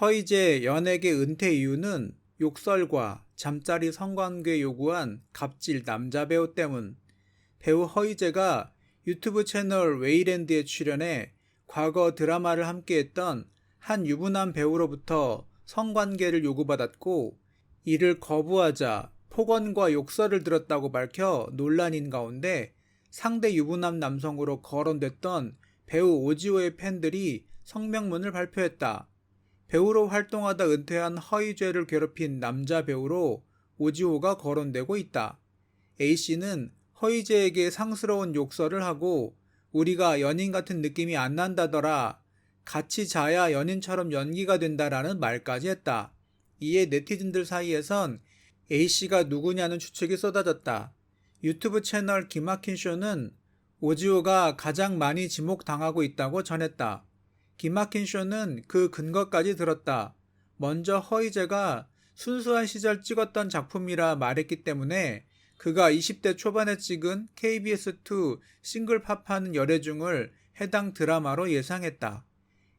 허이제 연예계 은퇴 이유는 욕설과 잠자리 성관계 요구한 갑질 남자 배우 때문. 배우 허이제가 유튜브 채널 웨이랜드에 출연해 과거 드라마를 함께했던 한 유부남 배우로부터 성관계를 요구받았고 이를 거부하자 폭언과 욕설을 들었다고 밝혀 논란인 가운데 상대 유부남 남성으로 거론됐던 배우 오지호의 팬들이 성명문을 발표했다. 배우로 활동하다 은퇴한 허이죄를 괴롭힌 남자 배우로 오지호가 거론되고 있다. A씨는 허이제에게 상스러운 욕설을 하고 우리가 연인 같은 느낌이 안 난다더라. 같이 자야 연인처럼 연기가 된다라는 말까지 했다. 이에 네티즌들 사이에선 A씨가 누구냐는 추측이 쏟아졌다. 유튜브 채널 기막힌 쇼는 오지호가 가장 많이 지목당하고 있다고 전했다. 기막힌 쇼는 그 근거까지 들었다. 먼저 허이제가 순수한 시절 찍었던 작품이라 말했기 때문에 그가 20대 초반에 찍은 KBS2 싱글 팝하는 열애 중을 해당 드라마로 예상했다.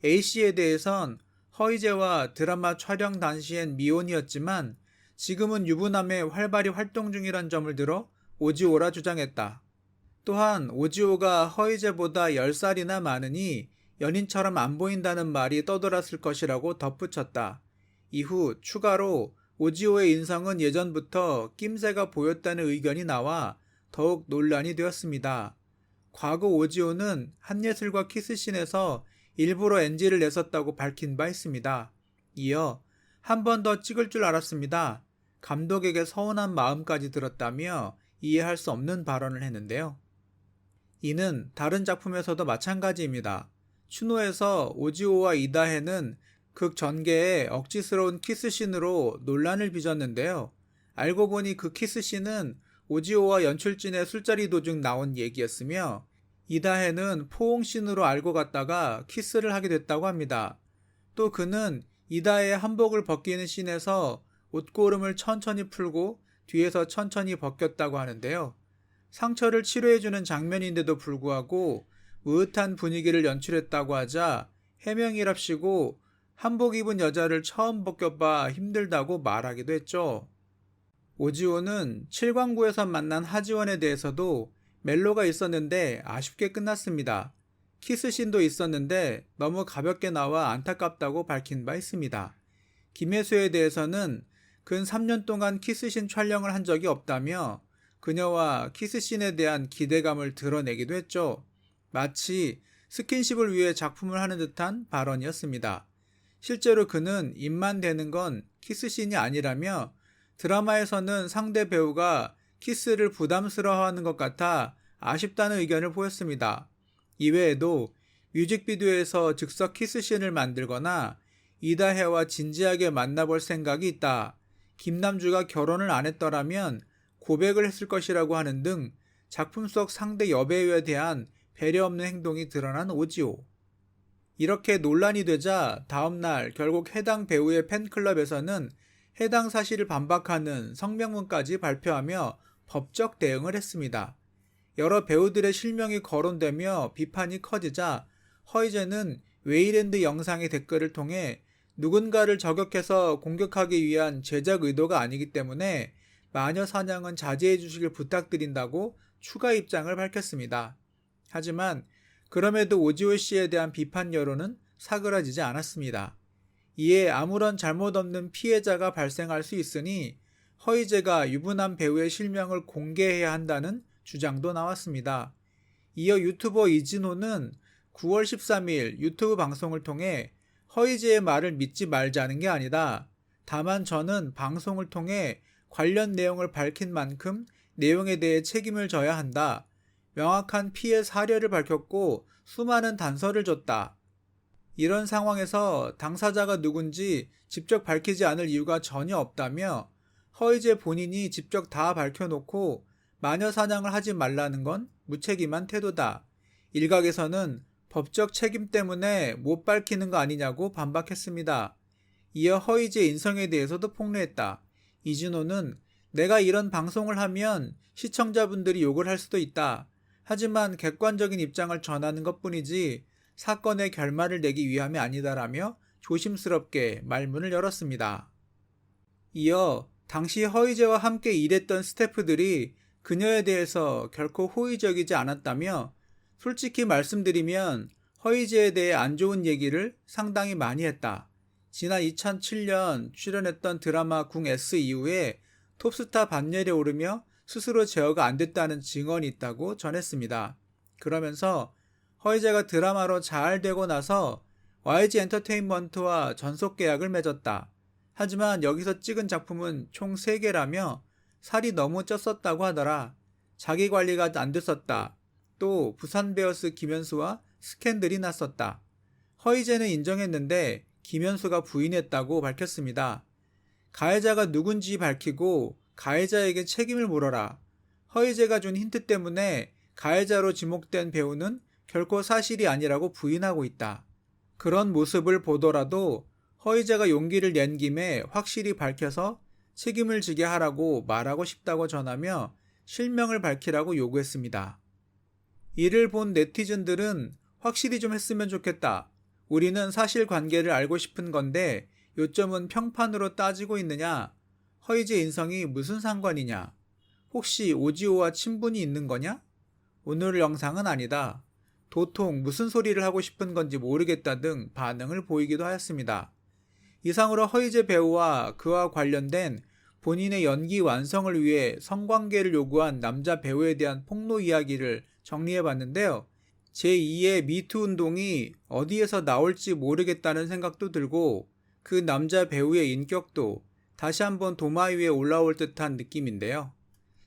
A씨에 대해선 허이제와 드라마 촬영 당시엔 미혼이었지만 지금은 유부남에 활발히 활동 중이란 점을 들어 오지오라 주장했다. 또한 오지오가 허이제보다 10살이나 많으니 연인처럼 안 보인다는 말이 떠돌았을 것이라고 덧붙였다. 이후 추가로 오지오의 인성은 예전부터 낌새가 보였다는 의견이 나와 더욱 논란이 되었습니다. 과거 오지오는 한예슬과 키스씬에서 일부러 NG를 냈었다고 밝힌 바 있습니다. 이어 한 번 더 찍을 줄 알았습니다. 감독에게 서운한 마음까지 들었다며 이해할 수 없는 발언을 했는데요. 이는 다른 작품에서도 마찬가지입니다. 추노에서 오지오와 이다해는 극 전개에 억지스러운 키스씬으로 논란을 빚었는데요. 알고 보니 그 키스씬은 오지오와 연출진의 술자리 도중 나온 얘기였으며 이다해는 포옹씬으로 알고 갔다가 키스를 하게 됐다고 합니다. 또 그는 이다해의 한복을 벗기는 씬에서 옷고름을 천천히 풀고 뒤에서 천천히 벗겼다고 하는데요. 상처를 치료해주는 장면인데도 불구하고 으릇한 분위기를 연출했다고 하자 해명이랍시고 한복 입은 여자를 처음 벗겨봐 힘들다고 말하기도 했죠. 오지호는 칠광구에서 만난 하지원에 대해서도 멜로가 있었는데 아쉽게 끝났습니다. 키스신도 있었는데 너무 가볍게 나와 안타깝다고 밝힌 바 있습니다. 김혜수에 대해서는 근 3년 동안 키스신 촬영을 한 적이 없다며 그녀와 키스신에 대한 기대감을 드러내기도 했죠. 마치 스킨십을 위해 작품을 하는 듯한 발언이었습니다. 실제로 그는 입만 대는 건 키스신이 아니라며 드라마에서는 상대 배우가 키스를 부담스러워하는 것 같아 아쉽다는 의견을 보였습니다. 이외에도 뮤직비디오에서 즉석 키스신을 만들거나 이다혜와 진지하게 만나볼 생각이 있다. 김남주가 결혼을 안 했더라면 고백을 했을 것이라고 하는 등 작품 속 상대 여배우에 대한 배려 없는 행동이 드러난 오지오. 이렇게 논란이 되자 다음날 결국 해당 배우의 팬클럽에서는 해당 사실을 반박하는 성명문까지 발표하며 법적 대응을 했습니다. 여러 배우들의 실명이 거론되며 비판이 커지자 허이제는 웨이랜드 영상의 댓글을 통해 누군가를 저격해서 공격하기 위한 제작 의도가 아니기 때문에 마녀 사냥은 자제해 주시길 부탁드린다고 추가 입장을 밝혔습니다. 하지만 그럼에도 오지호 씨에 대한 비판 여론은 사그라지지 않았습니다. 이에 아무런 잘못 없는 피해자가 발생할 수 있으니 허이제가 유부남 배우의 실명을 공개해야 한다는 주장도 나왔습니다. 이어 유튜버 이진호는 9월 13일 유튜브 방송을 통해 허이제의 말을 믿지 말자는 게 아니다. 다만 저는 방송을 통해 관련 내용을 밝힌 만큼 내용에 대해 책임을 져야 한다. 명확한 피해 사례를 밝혔고 수많은 단서를 줬다. 이런 상황에서 당사자가 누군지 직접 밝히지 않을 이유가 전혀 없다며 허이제 본인이 직접 다 밝혀놓고 마녀 사냥을 하지 말라는 건 무책임한 태도다. 일각에서는 법적 책임 때문에 못 밝히는 거 아니냐고 반박했습니다. 이어 허이제 인성에 대해서도 폭로했다. 이진호는 내가 이런 방송을 하면 시청자분들이 욕을 할 수도 있다. 하지만 객관적인 입장을 전하는 것 뿐이지 사건의 결말을 내기 위함이 아니다라며 조심스럽게 말문을 열었습니다. 이어 당시 허이제와 함께 일했던 스태프들이 그녀에 대해서 결코 호의적이지 않았다며 솔직히 말씀드리면 허이제에 대해 안 좋은 얘기를 상당히 많이 했다. 지난 2007년 출연했던 드라마 궁 S 이후에 톱스타 반열에 오르며 스스로 제어가 안 됐다는 증언이 있다고 전했습니다. 그러면서 허이제가 드라마로 잘 되고 나서 YG 엔터테인먼트와 전속 계약을 맺었다. 하지만 여기서 찍은 작품은 총 3개라며 살이 너무 쪘었다고 하더라. 자기 관리가 안 됐었다. 또 부산 베어스 김현수와 스캔들이 났었다. 허이제는 인정했는데 김현수가 부인했다고 밝혔습니다. 가해자가 누군지 밝히고 가해자에게 책임을 물어라. 허이제가 준 힌트 때문에 가해자로 지목된 배우는 결코 사실이 아니라고 부인하고 있다. 그런 모습을 보더라도 허이제가 용기를 낸 김에 확실히 밝혀서 책임을 지게 하라고 말하고 싶다고 전하며 실명을 밝히라고 요구했습니다. 이를 본 네티즌들은 확실히 좀 했으면 좋겠다. 우리는 사실 관계를 알고 싶은 건데 요점은 평판으로 따지고 있느냐? 허이제 인성이 무슨 상관이냐? 혹시 오지오와 친분이 있는 거냐? 오늘 영상은 아니다. 도통 무슨 소리를 하고 싶은 건지 모르겠다 등 반응을 보이기도 하였습니다. 이상으로 허이제 배우와 그와 관련된 본인의 연기 완성을 위해 성관계를 요구한 남자 배우에 대한 폭로 이야기를 정리해 봤는데요. 제2의 미투 운동이 어디에서 나올지 모르겠다는 생각도 들고 그 남자 배우의 인격도 다시 한번 도마 위에 올라올 듯한 느낌인데요.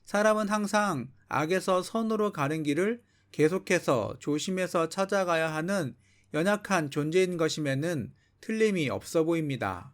사람은 항상 악에서 선으로 가는 길을 계속해서 조심해서 찾아가야 하는 연약한 존재인 것임에는 틀림이 없어 보입니다.